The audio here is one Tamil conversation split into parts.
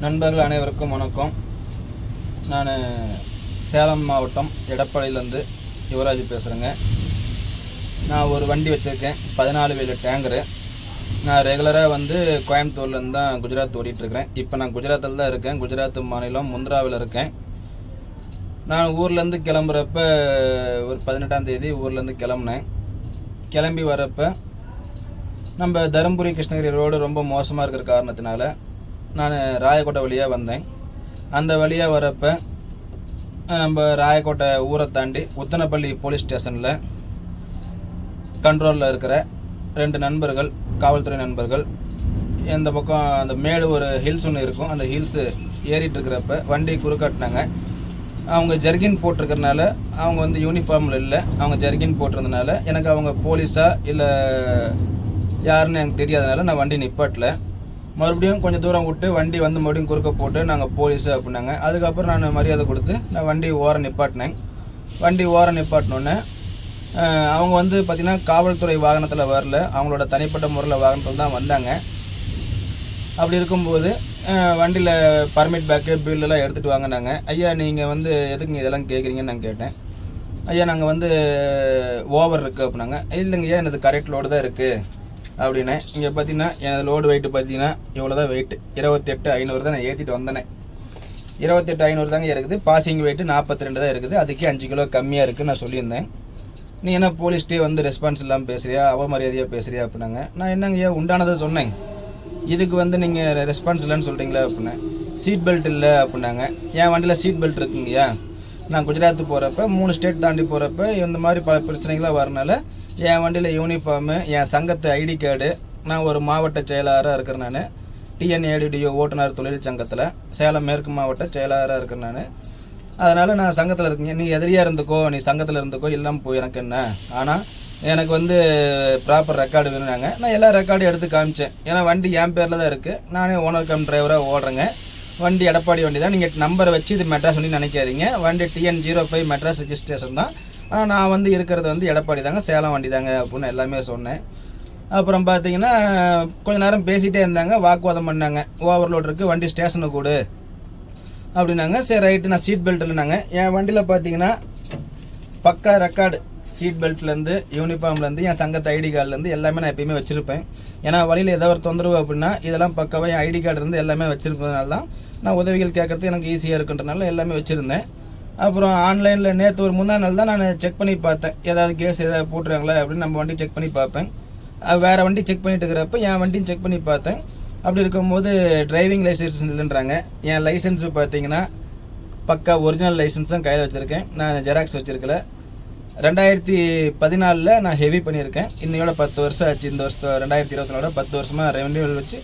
நண்பர்கள் அனைவருக்கும் வணக்கம். நான் சேலம் மாவட்டம் எடப்பாடியிலேருந்து யுவராஜ் பேசுகிறேங்க நான் ஒரு வண்டி வச்சுருக்கேன். பதினாலு வேலு டேங்கரு. நான் ரெகுலராக வந்து கோயம்புத்தூர்லேருந்து தான் குஜராத் ஓடிட்டுருக்கிறேன். இப்போ நான் குஜராத்தில் தான் இருக்கேன். குஜராத் மாநிலம் முந்திராவில் இருக்கேன். நான் ஊர்லேருந்து கிளம்புறப்ப ஒரு பதினெட்டாம் தேதி ஊர்லேருந்து கிளம்புனேன். கிளம்பி வரப்போ நம்ம தருமபுரி கிருஷ்ணகிரி ரோடு ரொம்ப மோசமாக இருக்கிற காரணத்தினால நான் ராயக்கோட்டை வழியாக வந்தேன். அந்த வழியாக வரப்போ நம்ம ராயக்கோட்டை ஊரை தாண்டி உத்தனப்பள்ளி போலீஸ் ஸ்டேஷனில் கண்ட்ரோலில் இருக்கிற ரெண்டு நண்பர்கள் காவல்துறை நண்பர்கள் இந்த பக்கம் அந்த மேடு ஒரு ஹில்ஸ் ஒன்று இருக்கும். அந்த ஹில்ஸு ஏறிட்டு இருக்கிறப்ப வண்டி குறுக்காட்டினாங்க அவங்க ஜர்கின் போட்டிருக்கறனால அவங்க வந்து யூனிஃபார்மில் இல்லை. அவங்க ஜர்கின் போட்டிருந்தனால எனக்கு அவங்க போலீஸாக இல்லை யாருன்னு எனக்கு தெரியாதனால நான் வண்டி நிப்பாட்டல. மறுபடியும் கொஞ்சம் தூரம் விட்டு வண்டி வந்து மறுபடியும் குறுக்க போட்டு நாங்கள் போலீஸு அப்படின்னாங்க. அதுக்கப்புறம் நான் மரியாதை கொடுத்து நான் வண்டி ஓரம் நிப்பாட்டினேன். வண்டி ஓரம் நிப்பாட்டினோன்னே அவங்க வந்து பார்த்திங்கன்னா காவல்துறை வாகனத்தில் வரல. அவங்களோட தனிப்பட்ட முறையில் வாகனத்தில் தான் வந்தாங்க. அப்படி இருக்கும்போது வண்டியில் பர்மிட் பேக்கு பில்லெல்லாம் எடுத்துகிட்டு வாங்கினாங்க. ஐயா நீங்கள் வந்து எதுக்குங்க இதெல்லாம் கேட்குறீங்கன்னு நான் கேட்டேன். ஐயா நாங்கள் வந்து ஓவர் இருக்குது அப்படின்னாங்க. இல்லைங்க ஐயா எனது கரெக்ட் லோடு தான் இருக்குது அப்படின்னேன் இங்கே பார்த்தீங்கன்னா எனது லோடு வெயிட்டு பார்த்தீங்கன்னா இவ்வளோ தான் வெயிட்டு இருபத்தெட்டு ஐநூறு தான் நான் ஏற்றிட்டு வந்தேனே. இருபத்தெட்டு ஐநூறு தாங்க இருக்குது. பாசிங் வெயிட்டு நாற்பத்தி ரெண்டு தான் இருக்குது. அதுக்கே அஞ்சு கிலோ கம்மியாக இருக்குதுன்னு நான் சொல்லியிருந்தேன். நீ என்ன போலீஸ்டே வந்து ரெஸ்பான்ஸ் இல்லாமல் பேசுகிறியா அவமரியாதையாக பேசுகிறியா அப்படின்னாங்க. நான் என்னங்கய்யா உண்டானதை சொன்னேங்க இதுக்கு வந்து நீங்கள் ரெஸ்பான்ஸ் இல்லைன்னு சொல்கிறீங்களா அப்படின்னா சீட் பெல்ட் இல்லை அப்படின்னாங்க. என் வண்டியில் சீட் பெல்ட் இருக்குங்கய்யா? நான் குஜராத் போகிறப்ப மூணு ஸ்டேட் தாண்டி போகிறப்ப இந்த மாதிரி பல பிரச்சனைகளாக வரனால என் வண்டியில் யூனிஃபார்மு என் சங்கத்து ஐடி கார்டு நான் ஒரு மாவட்ட செயலாளராக இருக்கிறேன் நான். டிஎன்ஏடிடிஓ ஓட்டுநர் தொழில் சங்கத்தில் சேலம் மேற்கு மாவட்ட செயலாளராக இருக்கிறேன் நான். அதனால் நான் சங்கத்தில் இருக்கீங்க நீ எதிரியாக இருந்துக்கோ நீ சங்கத்தில் இருந்துக்கோ இல்லாமல் போய் எனக்கு என்ன? ஆனால் எனக்கு வந்து ப்ராப்பர் ரெக்கார்டு வேணுனாங்க நான் எல்லா ரெக்கார்டும் எடுத்து காமிச்சேன். ஏன்னா வண்டி என் பேரில் தான் இருக்குது நானே ஓனர் கம் டிரைவராக ஓடுறேங்க. வண்டி எடப்பாடி வண்டி தான் நீங்கள் நம்பரை வச்சு இது மெட்ராஸ் வண்டி நினைக்காதீங்க. வண்டி TN zero five Madras registration தான். நான் வந்து இருக்கிறது வந்து எடப்பாடி தாங்க சேலம் வண்டி தாங்க அப்படின்னு எல்லாமே சொன்னேன். அப்புறம் பார்த்தீங்கன்னா கொஞ்ச நேரம் பேசிகிட்டே இருந்தாங்க வாக்குவாதம் பண்ணாங்க. ஓவர்லோட் இருக்குது வண்டி ஸ்டேஷனுக்கு கூடு. அப்படின்னாங்க சரி ரைட்டு நான் சீட் பெல்ட் இல்லைனாங்க என் வண்டியில் பார்த்தீங்கன்னா பக்கா ரெக்கார்டு சீட் பெல்ட்லேருந்து யூனிஃபார்ம்லேருந்து என் சங்கத்து ஐடி கார்டுலேருந்து எல்லாமே நான் எப்பயுமே வச்சுருப்பேன். ஏன்னா வழியில் ஏதோ ஒரு தொந்தரவு அப்படின்னா இதெல்லாம் பக்காவாக என் ஐடி கார்டு இருந்து எல்லாமே வச்சுருப்பதுனால தான் நான் உதவிகள் கேட்குறது எனக்கு ஈஸியாக இருக்குன்றனால எல்லாமே வச்சுருந்தேன். அப்புறம் ஆன்லைனில் நேற்று ஒரு முந்தா நாள் தான் நான் செக் பண்ணி பார்த்தேன். ஏதாவது கேஸ் ஏதாவது போட்டுருக்காங்களா அப்படின்னு நம்ம வண்டி செக் பண்ணி பார்ப்பேன். வேறு வண்டி செக் பண்ணிட்டு இருக்கிறப்ப என் வண்டியும் செக் பண்ணி பார்த்தேன். அப்படி இருக்கும்போது டிரைவிங் லைசன்ஸ் இல்லைன்றாங்க. என் லைசன்ஸு பார்த்தீங்கன்னா பக்கா ஒரிஜினல் லைசன்ஸ் தான் கையில் வச்சுருக்கேன். நான் ஜெராக்ஸ் வச்சுருக்கல. ரெண்டாயிரத்தி பதினாலில் நான் ஹெவி பண்ணியிருக்கேன். இன்னையோட பத்து வருஷம் ஆச்சு. இந்த வருஷம் ரெண்டாயிரத்தி இருபத்தி பத்து வருஷமாக ரெவன்யூவல் வச்சு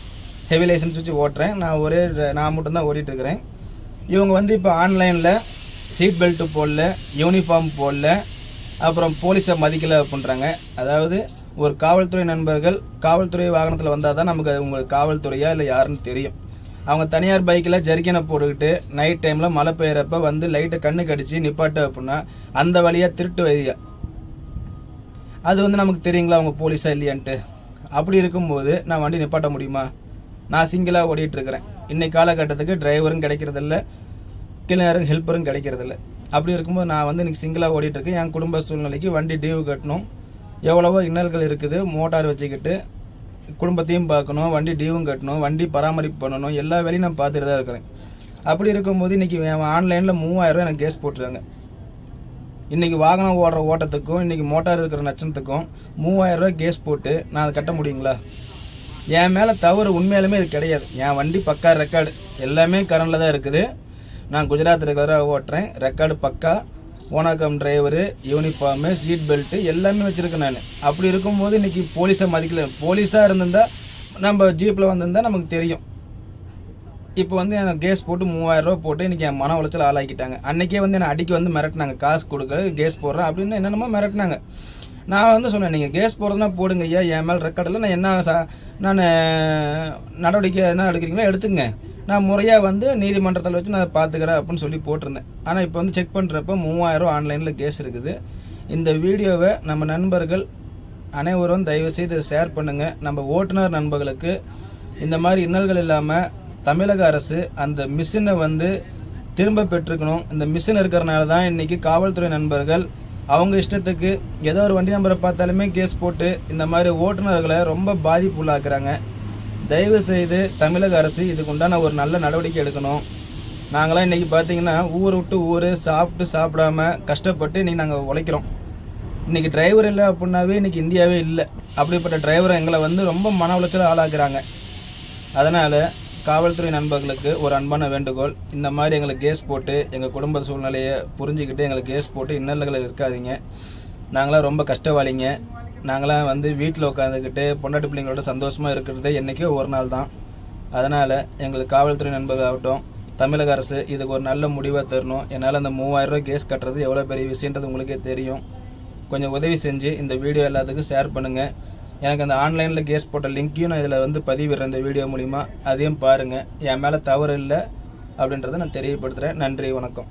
ஹெவி லைசன்ஸ் வச்சு ஓட்டுறேன். நான் ஒரே நான் மட்டும்தான் ஓடிட்டுருக்கிறேன் இவங்க வந்து இப்போ ஆன்லைனில் சீட் பெல்ட்டு போடல யூனிஃபார்ம் போடல அப்புறம் போலீஸை மதிக்கலை அப்படின்றாங்க அதாவது ஒரு காவல்துறை நண்பர்கள் காவல்துறை வாகனத்தில் வந்தால் தான் நமக்கு அது உங்களுக்கு காவல்துறையா இல்லை யாருன்னு தெரியும். அவங்க தனியார் பைக்கில் ஜெர்கினை போட்டுக்கிட்டு நைட் டைமில் மழை பெய்யறப்ப வந்து லைட்டை கண்ணு கடிச்சு நிப்பாட்டு அப்படின்னா அந்த வழியாக திருட்டு வைதியா அது வந்து நமக்கு தெரியுங்களா அவங்க போலீஸா இல்லையான்ட்டு? அப்படி இருக்கும்போது நான் வண்டி நிப்பாட்ட முடியுமா? நான் சிங்கிளாக ஓடிட்டு இருக்கிறேன். இன்னைக்கு காலகட்டத்துக்கு டிரைவரும் கிடைக்கிறதில்ல. கிளீனரும் ஹெல்ப்பரும் கிடைக்கிறதில்ல. அப்படி இருக்கும்போது நான் வந்து இன்றைக்கி சிங்கிளாக ஓடிட்டுருக்கேன். என் குடும்ப சூழ்நிலைக்கு வண்டி டியூ கட்டணும். எவ்வளவோ இன்னல்கள் இருக்குது. மோட்டார் வச்சுக்கிட்டு குடும்பத்தையும் பார்க்கணும். வண்டி டியூவும் கட்டணும். வண்டி பராமரிப்பு பண்ணணும். எல்லா வேலையும் நான் பார்த்துட்டு தான் இருக்கிறேன். அப்படி இருக்கும்போது இன்றைக்கி ஆன்லைனில் மூவாயிரம் எனக்கு கேஸ் போட்டுருக்காங்க. இன்றைக்கி வாகனம் ஓடுற ஓட்டத்துக்கும் இன்றைக்கி மோட்டார் இருக்கிற நச்சனத்துக்கும் மூவாயிரம் ரூபாய் கேஸ் போட்டு நான் அதை கட்ட முடியுங்களா? என் மேலே தவறு உண்மையாலுமே இது கிடையாது. என் வண்டி பக்கா ரெக்கார்டு எல்லாமே கரண்டில் தான் இருக்குது. நான் குஜராத் ரெகுலராக ஓட்டுறேன். ரெக்கார்டு பக்கா ஓனாக்கம் டிரைவரு யூனிஃபார்மு சீட் பெல்ட்டு எல்லாமே வச்சுருக்கேன் நான். அப்படி இருக்கும்போது இன்னைக்கு போலீஸை மதிக்கல. போலீஸாக இருந்திருந்தால் நம்ம ஜீப்பில் வந்திருந்தா நமக்கு தெரியும். இப்போ வந்து எனக்கு கேஸ் போட்டு மூவாயிரம் ரூபா போட்டு இன்றைக்கி என் மன உளைச்சல் ஆளாக்கிட்டாங்க. அன்றைக்கே வந்து என்னை அடிக்க வந்து மிரட்டினாங்க. காசு கொடுக்க கேஸ் போடுறேன் அப்படின்னு என்னென்னமோ மிரட்டினாங்க. நான் வந்து சொன்னேன் நீங்கள் கேஸ் போடுறதுனா போடுங்க ஐயா. என் மேல் ரெக்கார்டில் நான் என்ன சா நான் நடவடிக்கை என்ன எடுக்கிறீங்களோ எடுத்துங்க நான் முறையாக வந்து நீதிமன்றத்தில் வச்சு நான் பார்த்துக்கிறேன் அப்படின்னு சொல்லி போட்டிருந்தேன். ஆனால் இப்போ வந்து செக் பண்ணுறப்ப மூவாயிரம் ஆன்லைனில் கேஸ் இருக்குது. இந்த வீடியோவை நம்ம நண்பர்கள் அனைவரும் தயவுசெய்து ஷேர் பண்ணுங்கள் நம்ம ஓட்டுநர் நண்பர்களுக்கு இந்த மாதிரி இன்னல்கள் இல்லாமல் தமிழக அரசு அந்த மிஷினை வந்து திரும்ப பெற்றுக்கணும் இந்த மிஷின் இருக்கிறனால தான் இன்றைக்கி காவல்துறை நண்பர்கள் அவங்க இஷ்டத்துக்கு ஏதோ ஒரு வண்டி நம்பரை பார்த்தாலுமே கேஸ் போட்டு இந்த மாதிரி ஓட்டுநர்களை ரொம்ப பாதிப்புள்ளாக்குறாங்க தயவு செய்து தமிழக அரசு இதுக்கு உண்டான ஒரு நல்ல நடவடிக்கை எடுக்கணும். நாங்களாம் இன்றைக்கி பார்த்தீங்கன்னா ஊர் விட்டு ஊர் சாப்பிட்டு சாப்பிடாம கஷ்டப்பட்டு இன்றைக்கி நாங்கள் உழைக்கிறோம். இன்னைக்கு டிரைவர் இல்லை அப்படின்னாவே இன்றைக்கி இந்தியாவே இல்லை. அப்படிப்பட்ட டிரைவரை எங்களை வந்து ரொம்ப மன உளைச்சல் ஆளாக்குறாங்க. அதனால் காவல்துறை நண்பர்களுக்கு ஒரு அன்பான வேண்டுகோள். இந்த மாதிரி எங்களுக்கு கேஸ் போட்டு எங்கள் குடும்ப சூழ்நிலையை புரிஞ்சுக்கிட்டு எங்களுக்கு கேஸ் போட்டு இன்னல்களை இருக்காதீங்க. நாங்களாம் ரொம்ப கஷ்டவாளிங்க. நாங்களாம் வந்து வீட்டில் உட்காந்துக்கிட்டு பொண்டாட்டி பிள்ளைங்களோட சந்தோஷமாக இருக்கிறது என்றைக்கோ ஒரு நாள் தான். அதனால் எங்களுக்கு காவல்துறை நண்பர்கள் தமிழக அரசு இதுக்கு ஒரு நல்ல முடிவாக தரணும். என்னால் அந்த மூவாயிரரூவா கேஸ் கட்டுறது எவ்வளோ பெரிய விஷயன்றது உங்களுக்கே தெரியும். கொஞ்சம் உதவி செஞ்சு இந்த வீடியோ எல்லாத்துக்கும் ஷேர் பண்ணுங்கள் எனக்கு அந்த ஆன்லைனில் கேஸ் போட்ட லிங்க்கையும் நான் இதில் வந்து பதிவிடுறேன் இந்த வீடியோ மூலிமா அதையும் பாருங்கள் என் மேலே தவறு இல்லை அப்படின்றத நான் தெரியப்படுத்துகிறேன் நன்றி வணக்கம்.